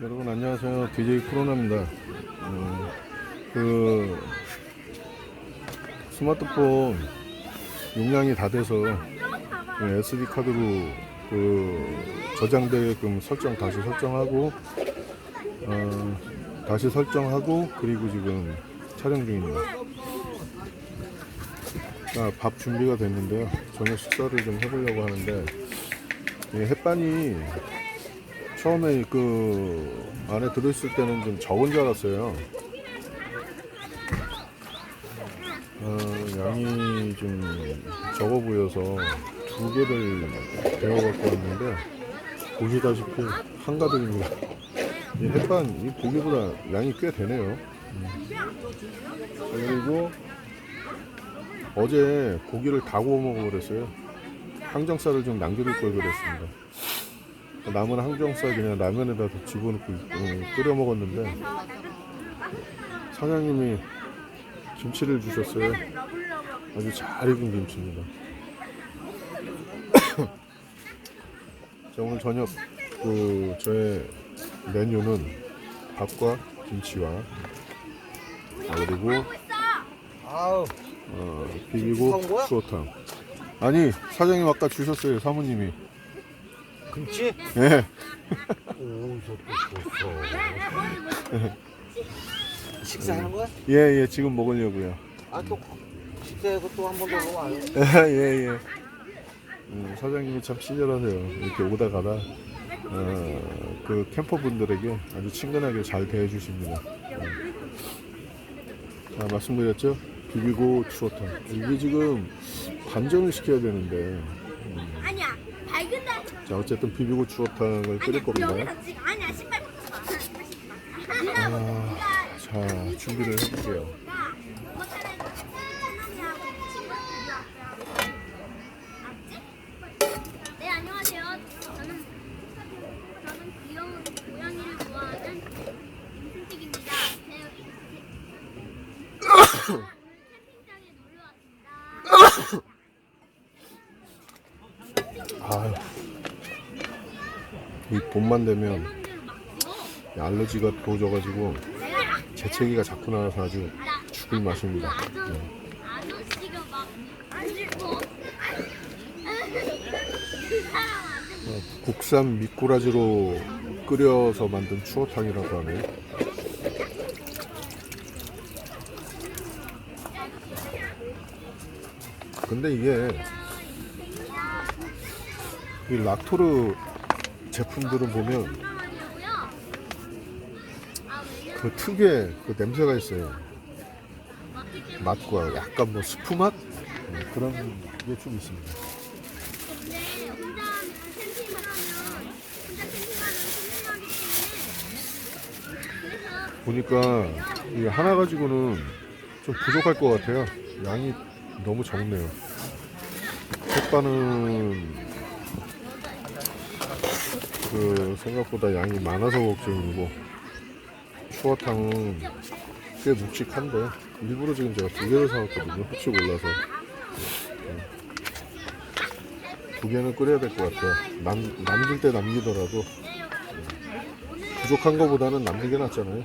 여러분 안녕하세요. DJ 코로나입니다. 음, 그 스마트폰 용량이 다 돼서 그 SD 카드로 그 저장되게끔 설정 다시 설정하고 어, 다시 설정하고 그리고 지금 촬영 중입니다. 아, 밥 준비가 됐는데요. 저녁 식사를 좀 해보려고 하는데 이 햇반이 처음에 그 안에 들어있을 때는 좀 적은 줄 알았어요. 어, 양이 좀 적어 보여서 두 개를 데워 갖고 왔는데 보시다시피 한가득입니다. 이 햇반 이 고기보다 양이 꽤 되네요. 음. 그리고 어제 고기를 다 구워 먹어버렸어요. 항정살을 좀 남겨둘 걸 그랬습니다. 남은 항정살 그냥 라면에다 더 집어넣고 음, 끓여 먹었는데 사장님이 김치를 주셨어요. 아주 잘 익은 김치입니다. 자 오늘 저녁 그 저의 메뉴는 밥과 김치와 아, 그리고 어, 비비고? 추어탕. 아니 사장님 아까 주셨어요 사모님이. 김치? 예. 오 저도 좋어 식사하는 거야? 예, 예, 지금 먹으려고요. 아 또 식사해서 또 한 번더 와요 예, 예. 음, 사장님이 참 친절하세요. 이렇게 오다 가다, 어, 그 캠퍼분들에게 아주 친근하게 잘 대해주십니다. 음. 자, 말씀드렸죠? 비비고 추어탕. 이게 지금 반전을 시켜야 되는데, 자, 어쨌든 비비고 추어탕을 끓일 겁니다. 여기서 지금 아니야 신발 벗고 봐 아, 자, 준비를 해볼게요. 네 안녕하세요. 저는 저는 귀여운 고양이를 좋아하는 임승택입니다. 네, 여기 오늘 캠핑장에 놀러 왔습니다. 아유, 이 봄만 되면 이 알러지가 도져가지고 재채기가 자꾸 나와서 아주 죽을 맛입니다. 네. 어, 국산 미꾸라지로 끓여서 만든 추어탕이라고 하네. 근데 이게 이 락토르 제품들은 보면? 그 특유의 그 냄새가 있어요. 맛과 약간 뭐 스프 맛 네, 그런 게 좀 있습니다. 보니까 이게 하나 가지고는 좀 부족할 것 같아요. 양이 너무 적네요. 햇반은 그 생각보다 양이 많아서 걱정이고 추어탕은 꽤 묵직한데 일부러 지금 제가 두 개를 사왔거든요. 혹시 몰라서 네. 두 개는 끓여야 될 것 같아요. 남, 남길 때 남기더라도 부족한 거보다는 남는 게 낫잖아요.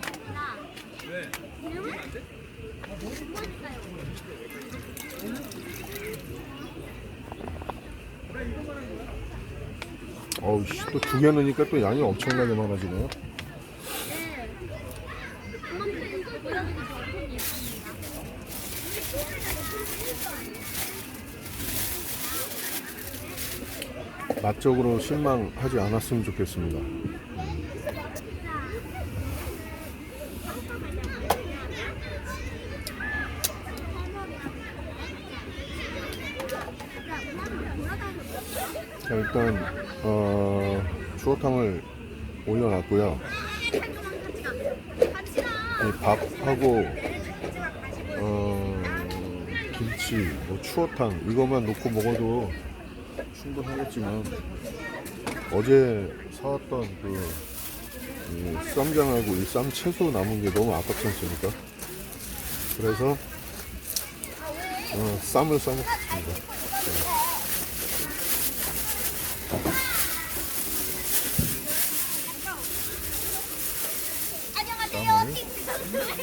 어우 씨, 또 두 개 넣으니까 또 양이 엄청나게 많아지네요. 맛적으로 실망하지 않았으면 좋겠습니다. 자, 일단 어, 추어탕을 올려놨고요. 이 밥하고 어, 김치, 뭐 추어탕 이것만 놓고 먹어도 충분하겠지만 어제 사왔던 그이 쌈장하고 이 쌈 채소 남은 게 너무 아깝지 않습니까? 그래서 어, 쌈을 싸먹겠습니다.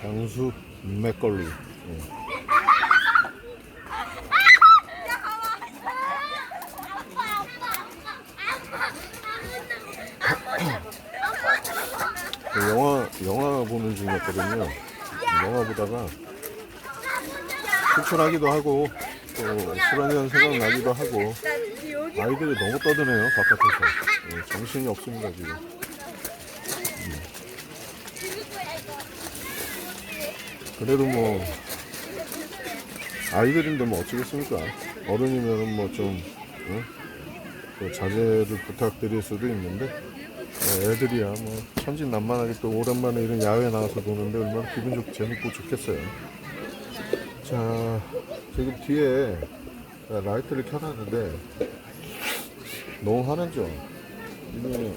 장수 맥걸리. 네. 그 영화 영화 보는 중이었거든요. 영화 보다가 출출하기도 하고 또 술 한잔 생각나기도 하고 아이들이 너무 떠드네요 바깥에서 예, 정신이 없습니다 지금. 그래도 뭐 아이들인데 뭐 어쩌겠습니까? 어른이면은 뭐좀 자제를 부탁드릴 수도 있는데 뭐 애들이야 뭐 천진난만하게 또 오랜만에 이런 야외 나가서 노는데 얼마나 기분 좋고 재밌고 좋겠어요. 자 지금 뒤에 라이트를 켜놨는데 너무 환하죠 이게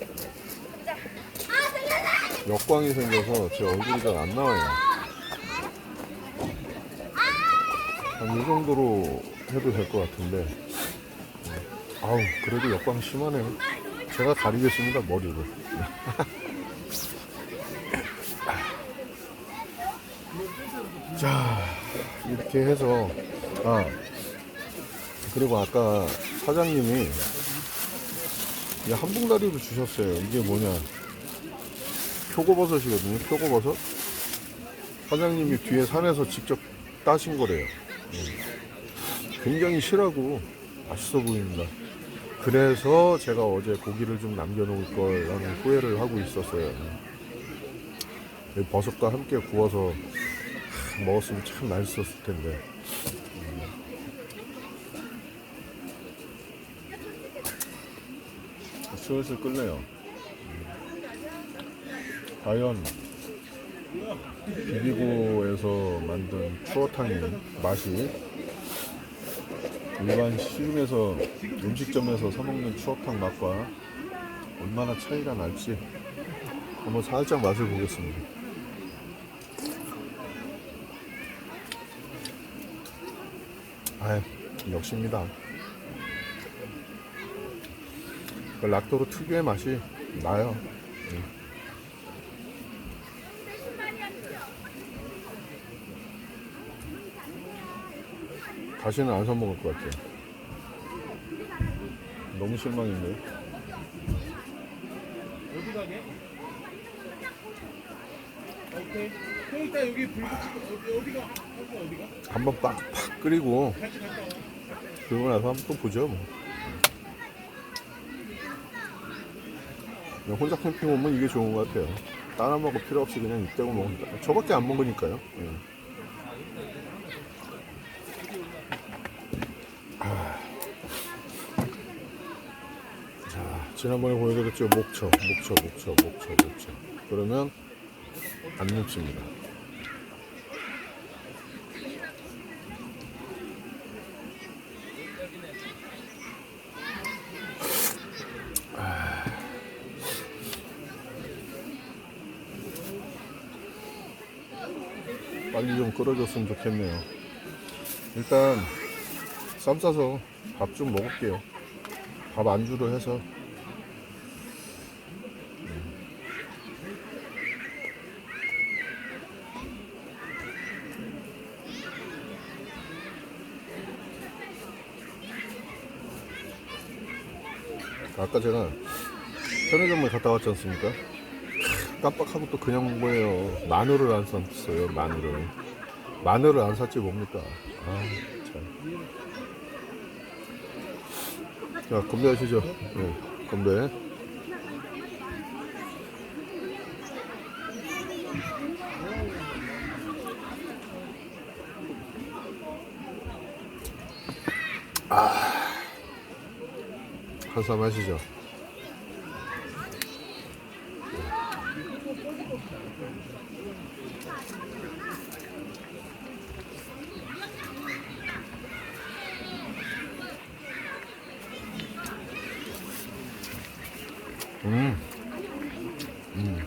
역광이 생겨서 제 얼굴이 잘 안 나와요 한 이 정도로 해도 될 것 같은데. 아우 그래도 역광 심하네요. 제가 가리겠습니다 머리를. 자 이렇게 해서 아 그리고 아까 사장님이 이 한봉다리를 주셨어요. 이게 뭐냐. 표고버섯이거든요 표고버섯. 사장님이 뒤에 산에서 직접 따신 거래요 굉장히 실하고 맛있어 보입니다. 그래서 제가 어제 고기를 좀 남겨놓을 거라는 후회를 하고 있었어요. 이 버섯과 함께 구워서 하, 먹었으면 참 맛있었을 텐데. 음. 슬슬 끓네요. 과연 비비고에서 만든 추어탕이 맛이 일반 시중에서 음식점에서 사 먹는 추어탕 맛과 얼마나 차이가 날지 한번 살짝 맛을 보겠습니다. 아, 역시입니다. 그 락토로 특유의 맛이 나요. 다시는 안 사 먹을 것 같아요. 너무 실망인데요. 어디 가게? 오케이. 형 여기 불 붙이고 어디 어디가? 한번 빡, 팍 끓이고. 그러고 나서 한번 또 보죠, 뭐. 그냥 혼자 캠핑 오면 이게 좋은 것 같아요. 따라 먹을 필요 없이 그냥 이때고 먹으니까. 저밖에 안 먹으니까요. 예. 아. 자, 지난번에 보여드렸죠. 목초, 목초, 목초, 목초, 목초. 그러면 안 눕습니다. 빨리 좀 끓어줬으면 좋겠네요. 일단 쌈 싸서 밥 좀 먹을게요. 밥 안주로 해서 아까 제가 편의점을 갔다 왔지 않습니까? 깜빡하고 또 그냥 온 거예요. 마늘을 안 샀어요, 마늘을. 마늘을 안 샀지 뭡니까? 아, 참. 자, 건배 하시죠. 네, 건배. 아, 한쌈 하시죠. 음. 음.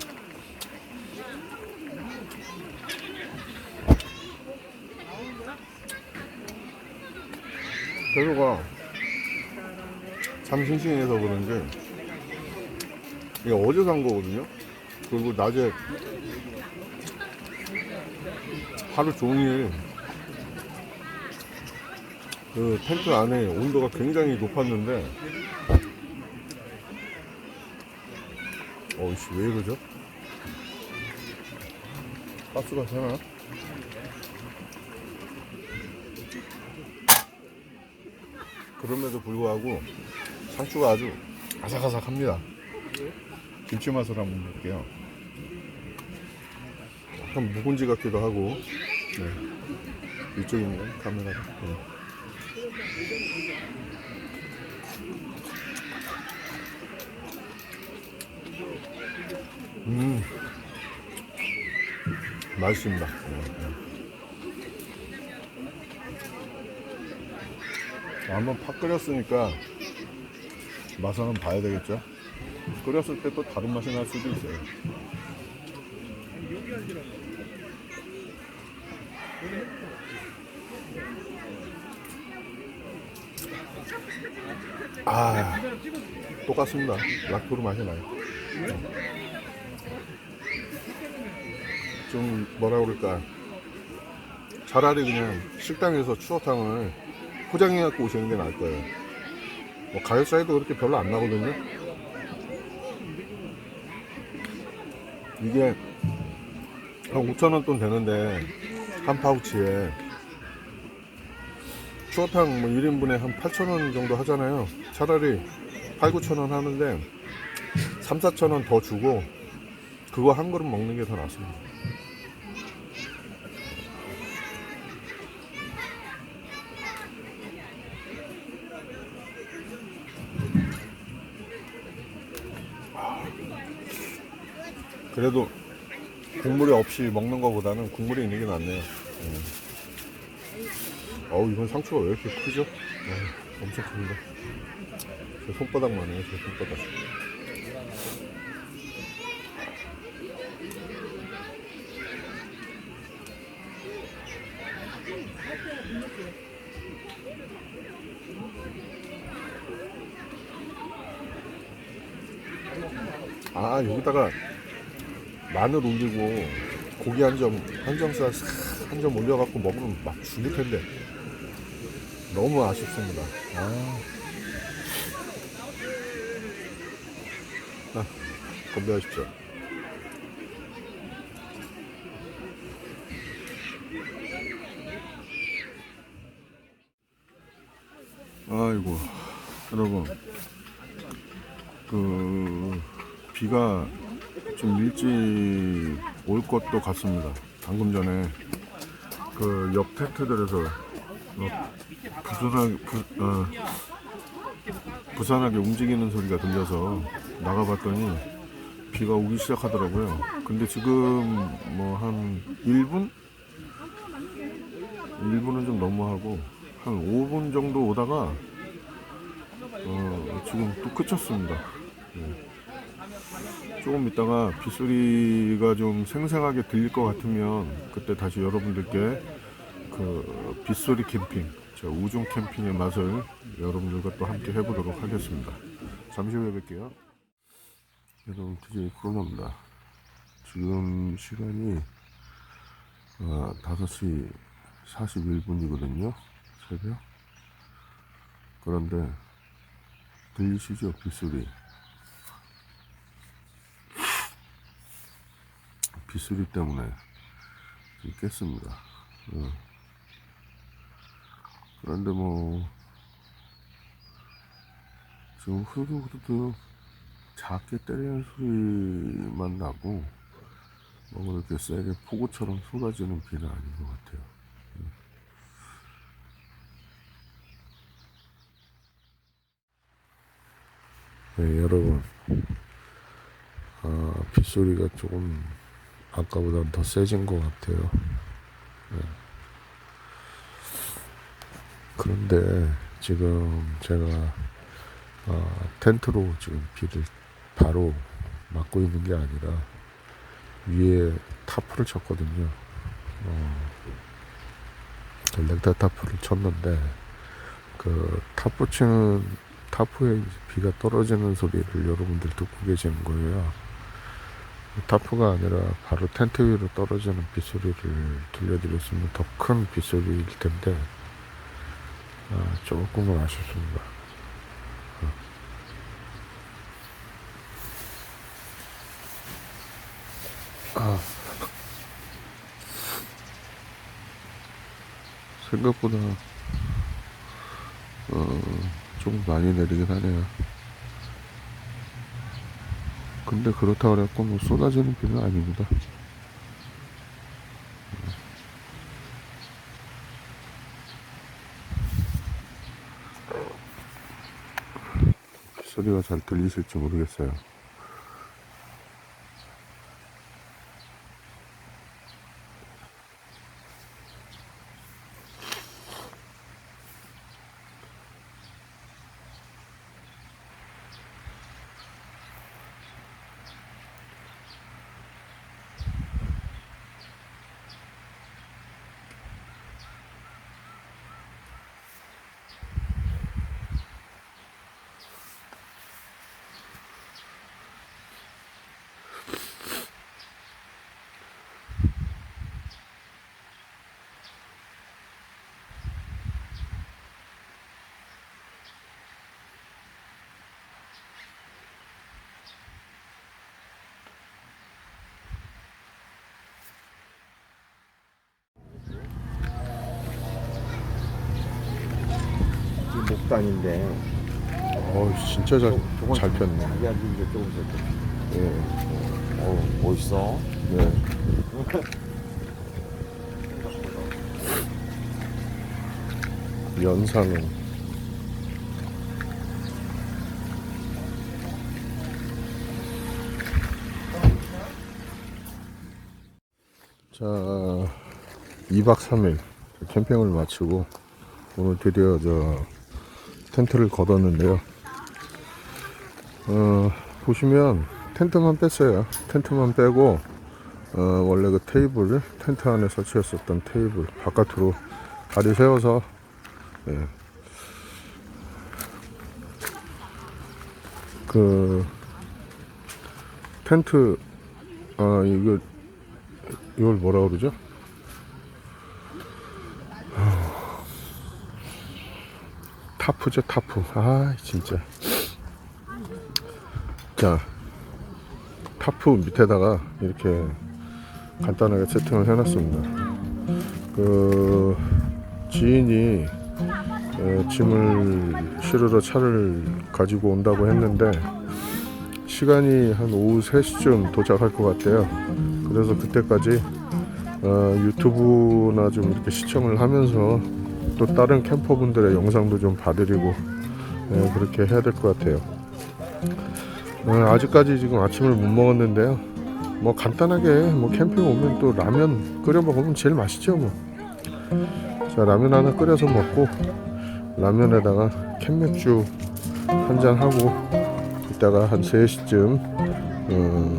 새우가 참 싱싱해서 그런지 이게 어제 산 거거든요. 그리고 낮에 하루 종일 그 텐트 안에 온도가 굉장히 높았는데 어이씨 왜 이러죠? 가스가 새나? 그럼에도 불구하고 상추가 아주 아삭아삭합니다. 김치 맛을 한번 볼게요. 약간 묵은지 같기도 하고, 네. 이쪽에 있는 카메라. 네. 음, 맛있습니다. 네, 네. 한번 팍 끓였으니까 맛을 한번 봐야 되겠죠? 끓였을 때 또 다른 맛이 날 수도 있어요. 아, 똑같습니다. 락토르 맛이 나요. 좀 뭐라 그럴까. 차라리 그냥 식당에서 추어탕을 포장해 갖고 오시는 게 나을 거예요. 뭐 가격 차이도 그렇게 별로 안 나거든요. 이게 한 5,000원 돈 되는데 한 파우치에 추어탕 뭐 1인분에 한 8,000원 정도 하잖아요. 차라리 8, 9,000원 하는데 3, 4,000원 더 주고 그거 한 그릇 먹는 게 더 낫습니다. 그래도 국물이 없이 먹는 것보다는 국물이 있는 게 낫네요. 음. 어우, 이건 상추가 왜 이렇게 크죠? 어, 엄청 큽니다. 제 손바닥만 해요, 제 손바닥. 아, 여기다가 마늘 올리고 고기 한 점, 한정살 한 점 올려갖고 먹으면 막 죽을 텐데. 너무 아쉽습니다. 아. 아, 건배하십시오. 아이고, 여러분. 그, 비가 좀 일찍 올 것도 같습니다. 방금 전에 그 옆 텐트들에서 어, 부산하게, 부, 어, 부산하게 움직이는 소리가 들려서 나가봤더니 비가 오기 시작하더라고요. 근데 지금 뭐 한 1분? 1분은 좀 너무하고 한 5분 정도 오다가 어, 지금 또 그쳤습니다. 네. 조금 있다가 빗소리가 좀 생생하게 들릴 것 같으면 그때 다시 여러분들께 그 빗소리 캠핑, 저 우중 캠핑의 맛을 여러분들과 또 함께 해보도록 하겠습니다. 잠시 후에 뵐게요. 여러분 드디어 코로나입니다. 지금 시간이 어, 5시 41분이거든요. 새벽. 그런데 들리시죠? 빗소리. 빗소리 때문에 좀 깼습니다. 어. 그런데 뭐 지금 후두후두 작게 때리는 소리만 나고 뭐 그렇게 세게 폭우처럼 쏟아지는 비는 아닌 것 같아요. 네, 여러분. 아, 빗소리가 조금 아까보다는 더 세진 것 같아요. 네. 그런데 지금 제가 어, 텐트로 지금 비를 바로 맞고 있는 게 아니라 위에 타프를 쳤거든요. 어, 렉터 타프를 쳤는데 그 타프 치는 타프에 비가 떨어지는 소리를 여러분들 듣고 계시는 거예요. 타프가 아니라 바로 텐트 위로 떨어지는 빗소리를 들려드렸으면 더 큰 빗소리일 텐데 아, 조금은 아쉽습니다. 아, 생각보다 어, 좀 많이 내리긴 하네요. 근데 그렇다 그래갖고 뭐 쏟아지는 비는 아닙니다. 소리가 잘 들리실지 모르겠어요. 이 목단인데. 어, 진짜 잘, 잘 폈네. 자기 앉은 게 조금 더. 예, 어 멋있어. 네. 연상은 자 2박 3일 캠핑을 마치고 오늘 드디어 저 텐트를 걷었는데요 어, 보시면 텐트만 뺐어요 텐트만 빼고 어, 원래 그 테이블 텐트 안에 설치했었던 테이블 바깥으로 다리 세워서 예. 그 텐트 아 이거 이걸 뭐라 그러죠? 타프죠 타프 아 진짜 자 타프 밑에다가 이렇게 간단하게 세팅을 해놨습니다. 그 지인이 에, 짐을 실으러 차를 가지고 온다고 했는데 시간이 한 오후 3시쯤 도착할 것 같아요. 그래서 그때까지 어, 유튜브나 좀 이렇게 시청을 하면서 또 다른 캠퍼분들의 영상도 좀 봐드리고 예, 그렇게 해야 될 것 같아요. 어, 아직까지 지금 아침을 못 먹었는데요. 뭐 간단하게 뭐 캠핑 오면 또 라면 끓여 먹으면 제일 맛있죠 뭐. 자 라면 하나 끓여서 먹고 라면에다가 캔맥주 한 잔 하고 이따가 한 3시쯤 음,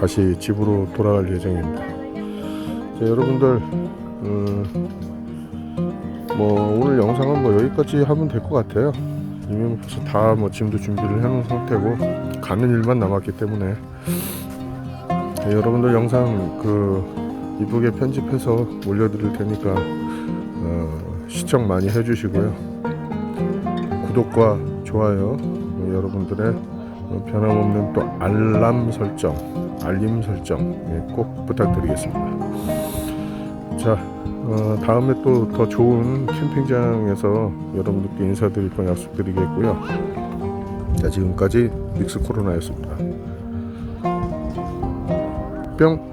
다시 집으로 돌아갈 예정입니다. 자, 여러분들 음, 뭐 오늘 영상은 뭐 여기까지 하면 될 것 같아요. 이미 뭐 벌써 다 뭐 짐도 준비를 해놓은 상태고 가는 일만 남았기 때문에. 네, 여러분들 영상 그 이쁘게 편집해서 올려드릴 테니까 어, 시청 많이 해주시고요. 구독과 좋아요 어, 여러분들의 어, 변함없는 또 알람 설정 알림 설정 예, 꼭 부탁드리겠습니다. 자 어, 다음에 또 더 좋은 캠핑장에서 여러분들께 인사드릴 건 약속드리겠고요. 자 지금까지 믹스 코로나였습니다. 뿅